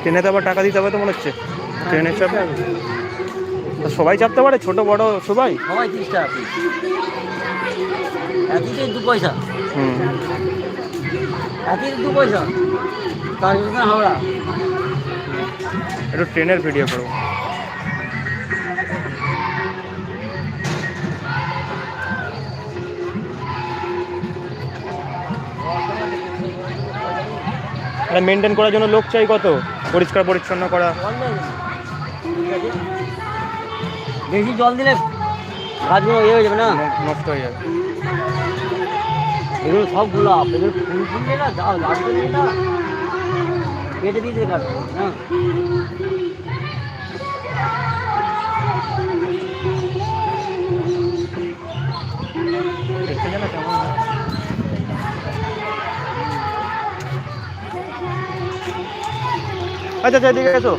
ট্রেনে তো আবার টাকা দিতে হবে তো মনে হচ্ছে। ট্রেনের চাপে সবাই চাপতে পারে? ছোট বড় সবাই? সবাই তিরিশ টাকা দু পয়সা। হুম। একদিকে দু পয়সা। তার জন্য হাওড়া। একটু ট্রেনের ভিডিও করব মেনটেন করার জন্য লোক চাই কত? পরিষ্কার পরিচ্ছন্ন করা। বেশি জল দিলে গাছগুলো ইয়ে হয়ে যাবে না? নষ্ট হয়ে যাবে। এগুলো সব গোলাপ। এগুলো ফুল ফুললে না না কেটে দিয়ে দেবে কাটবে হ্যাঁ। আচ্ছা আচ্ছা এদিকে এসো।